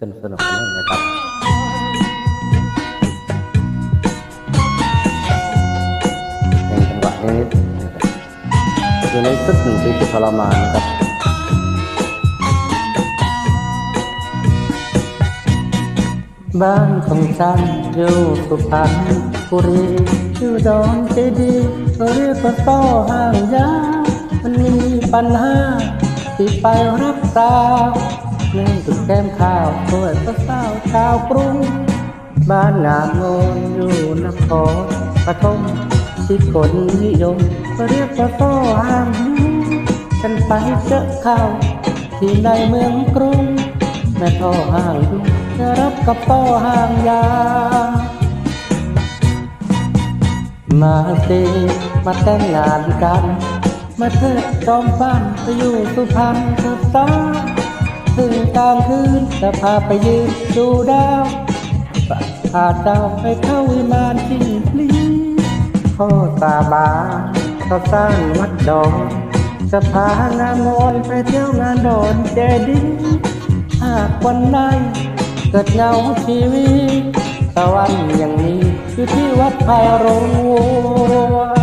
สนุกสนุกกันนะครับในจังหวะนิดนะครับอยู่ในสักหนึ่งปีที่ทรมานนะครับบ้านของฉันอยู่สุพรรณบุรีอยู่ดอนเจดีเรียกว่าต้อห่างยามันมีปัญหาที่ไปรักษา เนื่องแก้มข้าวสวยก็เศร้าชาวกรุง บ้านงามงนอยู่นครปฐมที่คนนิยมเขาเรียกว่าต้อห่างยูฉันไปเจอข้าวที่ในเมืองกรุง แม่ท่อห่างยูจะรับกับต้อห่างยา มาสิมาแต่งงานกัน มาเถิดจอมฟันไปอยู่สุพรรณเถิดสา ถึงกลางคืนจะพาไปยืนดูดาวพาดาวไปเข้าวิมานจิงพลีพ่อตาบาเขาสร้างวัดดอนจะพางามงอนไปเที่ยวงานดอนเจดีหากวันไหนเกิดเหงาชีวิตตะวันอย่างนี้อยู่ที่วัดไผ่โรงวัว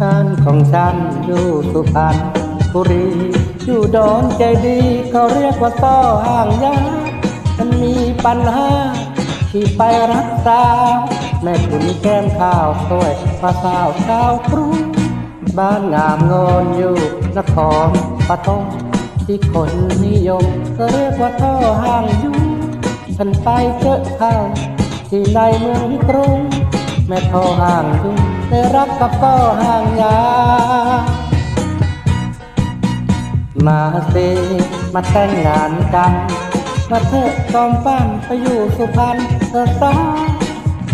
บ้านของฉันอยู่สุพรรณบุรีอยู่ดอนใจดีเขาเรียกว่าต้อห่างยามันมีปัญหาที่ไปรักษาแม่ขุนแก้มข้าวสวยพระสาวชาวกรุงบ้านงามงอนอยู่นครปฐมที่คนนิยมก็เรียกว่าท่อห่างยูฉันไปเจอข้าวที่ในเมืองกรุง แม่ท่อห่างยูได้รักกับก็ห่างยา มาสิมาแต่งงานกันมาเถอะจอมปั้นไปอยู่สุพรรณเธอสา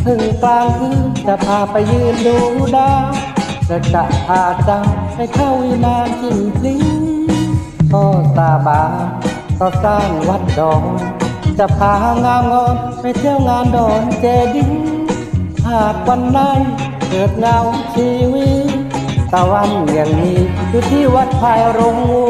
ถึงกลางคืนจะพาไปยืนดูดาวจะจะพาเจ้าไปเข้าวิมานจิงพลีพ่อสาบาก็สร้างวัดดอนจะพางามงอนไปเที่ยวงานดอนเจดีย์ากวันไหนเกิดเงาชีวิตตะวันอย่างนี้อยู่ที่วัดพายรงู